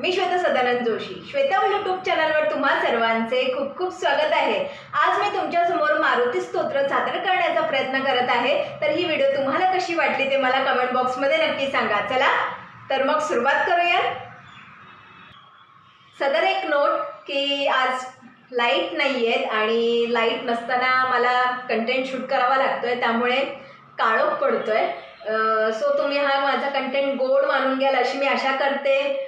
मी Shweta Sadanand Joshi. Shweta YouTube चॅनलवर तुम्हा सर्वांचे खूप खूप स्वागत आहे. आज मी तुमच्यासमोर मारुती स्तोत्र सादर करण्याचा प्रयत्न करत आहे. तर ही व्हिडिओ तुम्हाला कशी वाटली ते मला कमेंट बॉक्समध्ये नक्की सांगा. चला तर मग सुरुवात करूया. सदर एक नोट की आज लाइट नाही आहेत आणि लाइट नसताना मला कंटेंट शूट करावा लागतोय. त्यामुळे काळोख पडतोय. सो तुम्ही हा माझा कंटेंट गोड मानून घ्याल अशी मी आशा करते.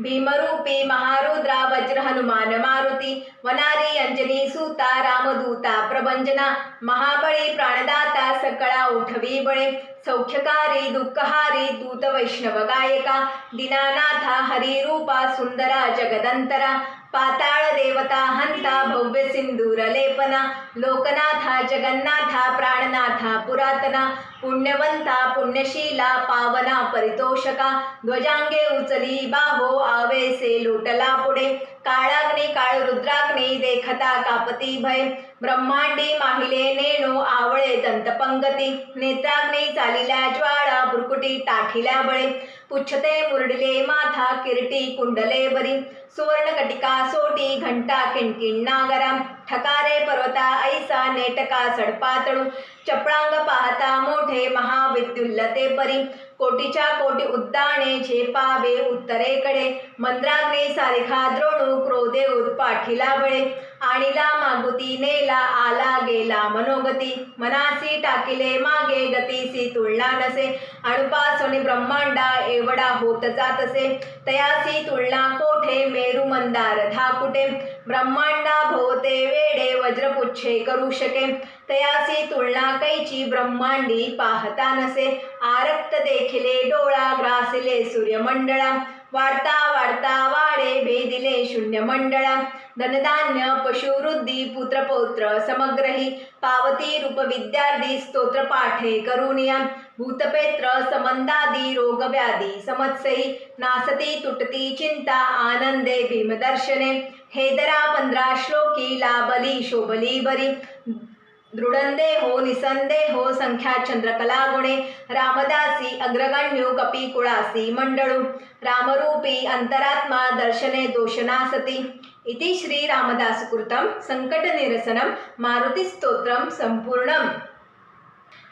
भीमरूपी महारुद्रा वज्र हनुमान मारुती वनारी अंजनी सूता रामदूता प्रभंजना महाबळी प्राणदाता सकळा उठवी बळे सौख्यकारी दुःखहारी दूत वैष्णव गायका दिनानाथा हरिरूपा सुंदरा जगदंतरा पाताळ देवता हंता भव्य सिंदूर लेपना लोकनाथा जगन्नाथा प्राणनाथा पुरातना पुण्यवंता पुण्यशीला पावना परितोषका ध्वजांगे उचली बाहो आवेसे लोटला पुढे काळाग्नी काळ रुद्राग्नी देखता कापती भय ब्रह्मांडी माहिले नेणो आवळे दंतपंगती नेत्राग्नी चालिल्या ज्वाळा बुरकुटी टाठिल्या बळे. पुच्छते मुरडले माथा किरटी कुंडले बरी. सुवर्णकटिका सोटी घंटा किणकिण नागरा ठकारे पर्वता ऐसा नेटका सडपातळू चपळांग पाहता मोठे महाविद्युल्लते परी. कोटीच्या कोटी उद्दाणे झेपावे उत्तरेकडे. मंद्राग्ने सारखा द्रोणू क्रोधे उत्पाठीला बळे. आणिला मागुती नेला आला गेला मनोगती. मनासी टाकिले मागे गतीसी तुलना नसे. अणुपासोनी ब्रह्मांडा एवढा होत जातसे. तयासी तुलना कोठे मेरू मंदार धाकुटे. ब्रह्मांडा भोवते वेडे वज्रपुच्छे करू शके. तयासी तुलना कैची ब्रह्मांडी पाहता नसे. आरक्त देखिले डोळा ग्रासिले सूर्यमंडळा. वाढता वाढता वाडे भेदिले शून्य मंडळा धनधान्य पशुवृद्धी पुत्रपौत्र समग्रही. पावती रूप विद्यार्थी स्तोत्र पाठे करुणिया. भूतपेत्र समंदादी रोगव्याधी समत्सही. नासती तुटती चिंता आनंदे भीमदर्शने. हेदरा पंधरा श्लोकी लाबली शोभली बरी. दृढंदे हो निसंदे हो संख्या चंद्रकला गुणे। रामदासी अग्रगण्यू कपी कुळासी मंडळू रामरूपी अंतरात्मा दर्शने दोषनासती। इति श्री रामदासकृतं संकटनिरसनं मारुतिस्तोत्रं सम्पूर्णम्।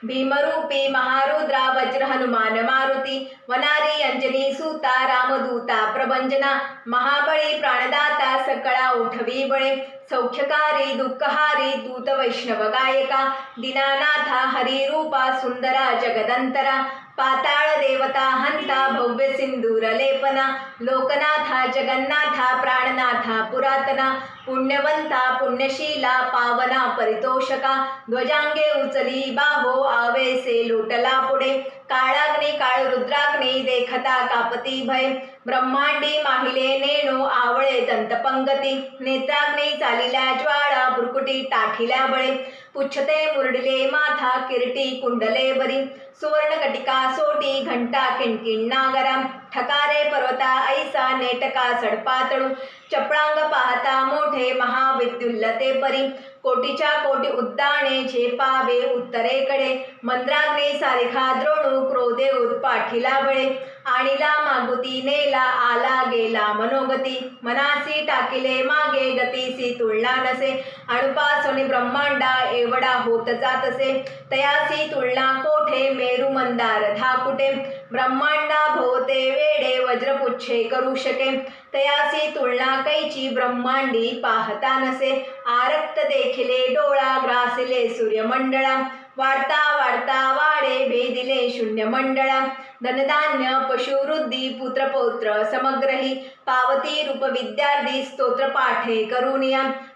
भीमरूपी महारुद्रा वज्र हनुमान मारुती वनारी अंजनी सूता रामदूता प्रभंजना महाबळी प्राणदाता सकळा उठवी बळे। सौख्यकारी दुःखहारी दूत वैष्णव गायका दिनानाथा हरिरूपा सुंदरा जगदंतरा पाताळ देवता हंता भव्य सिंदूर लेपना लोकनाथा जगन्नाथा प्राणनाथा पुरातना पुण्यवंता पुण्यशीला पावना परितोषका ध्वजांगे उचली बाहो आवेसे लोटला होते. काळाग्ने काळ रुद्राग्ने देखता कापती भय. ब्रह्मांडी माहिले नेणो आवळे दंतपंगती नेत्राग्ने चालिल्या ज्वाळा बुरकुटी टाठिल्या बळे. पुच्छते मुरडले माथा किरटी कुंडले बरी. सुवर्ण कटिका सोटी घंटा किणकिण नागरा. ठकारे पर्वता ऐसा नेटका सडपातळू. चपळांग पाहता मोठे महाविद्युल्लते परी. कोटीच्या कोटी उद्दाणे झेपावे उत्तरेकडे मंद्राग्ने सारखा द्रोणू क्रोधे उत्पाठीला बळे आणिला मागुती नेला आला गेला मनोगती मनासी टाकिले मागे गतीसी तुलना नसे अणुपासोनी ब्रह्मांडा एवढा होत जातसे. तयासी तुलना कोठे मेरू मंदार धाकुटे ब्रह्मांडा भोवते वेडे वज्रपुच्छे करू शके. तयासी तुलना कैची ब्रह्मांडी पाहता नसे. आरक्त देखिले डोळा ग्रासिले सूर्यमंडळा. वाढता वाढता वाडे भेदिले शून्य मंडळा. धनधान्य पशुवृद्धी पुत्रपौत्र समग्रही पावती रूप विद्यार्थी स्तोत्र पाठे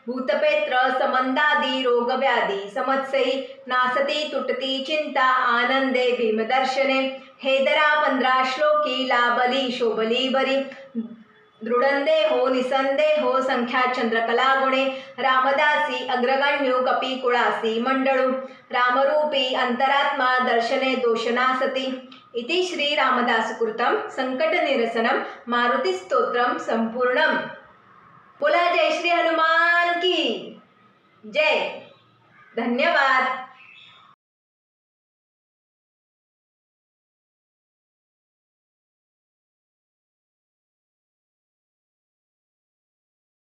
भूतपेत्र समंदादी रोगव्याधी समत्सही नासती तुटती चिंता आनंदे भीमदर्शने. हेदरा पंधरा श्लोकी लाभली शोभली बरी. दृढंदे हो निसंदे हो संख्या चंद्रकला गुणे रामदासी अग्रगण्यू कपी कुळासी मंडळू। रामरूपी अंतरात्मा दर्शने दोषनासती। इति श्री रामदासकृतं संकटनिरसनं मारुतिस्तोत्रं सम्पूर्णम् बोला जय श्री हनुमान की जय। धन्यवाद।